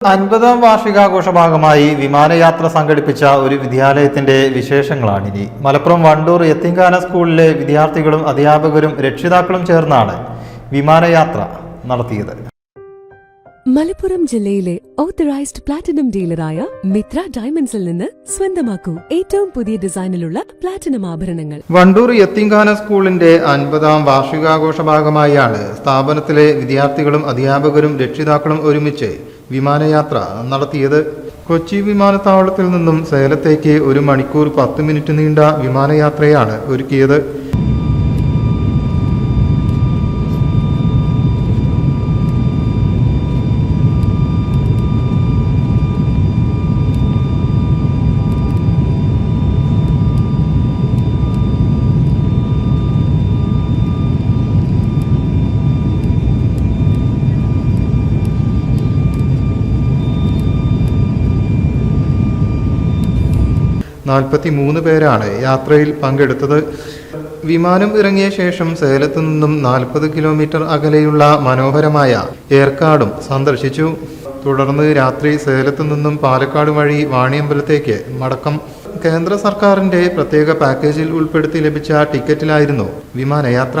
അൻപതാം വാർഷികാഘോഷ ഭാഗമായി വിമാനയാത്ര സംഘടിപ്പിച്ച ഒരു വിദ്യാലയത്തിന്റെ വിശേഷങ്ങളാണ് വിശേഷങ്ങളാണിനി. മലപ്പുറം വണ്ടൂർ എത്തിങ്കാന സ്കൂളിലെ വിദ്യാർത്ഥികളും അധ്യാപകരും രക്ഷിതാക്കളും ചേർന്നാണ് വിമാനയാത്ര നടത്തിയത്. മലപ്പുറം ജില്ലയിലെ ഓത്തറൈസ്ഡ് പ്ലാറ്റിനം ഡീലറായ മിത്ര ഡയമണ്ട്സിൽ നിന്ന് സ്വന്തമാക്കൂ. ഏറ്റവും പുതിയ ഡിസൈനിലുള്ള പ്ലാറ്റിനം ആഭരണങ്ങൾ. വണ്ടൂർ യത്തിങ്കാന സ്കൂളിന്റെ അൻപതാം വാർഷികാഘോഷ ഭാഗമായാണ് സ്ഥാപനത്തിലെ വിദ്യാർത്ഥികളും അധ്യാപകരും രക്ഷിതാക്കളും ഒരുമിച്ച് വിമാനയാത്ര നടത്തിയത് കൊച്ചി വിമാനത്താവളത്തിൽ നിന്നും സേലത്തേക്ക് ഒരു മണിക്കൂർ പത്ത് മിനിറ്റ് നീണ്ട വിമാനയാത്രയാണ് ഒരുക്കിയത്. നാൽപ്പത്തി മൂന്ന് പേരാണ് യാത്രയിൽ പങ്കെടുത്തത്. വിമാനം ഇറങ്ങിയ ശേഷം സേലത്തു നിന്നും നാൽപ്പത് കിലോമീറ്റർ അകലെയുള്ള മനോഹരമായ ഏർക്കാടും സന്ദർശിച്ചു. തുടർന്ന് രാത്രി സേലത്തു നിന്നും പാലക്കാട് വഴി വാണിയമ്പലത്തേക്ക് മടക്കം. കേന്ദ്ര സർക്കാരിന്റെ പ്രത്യേക പാക്കേജിൽ ഉൾപ്പെടുത്തി ലഭിച്ച ടിക്കറ്റിലായിരുന്നു വിമാനയാത്ര.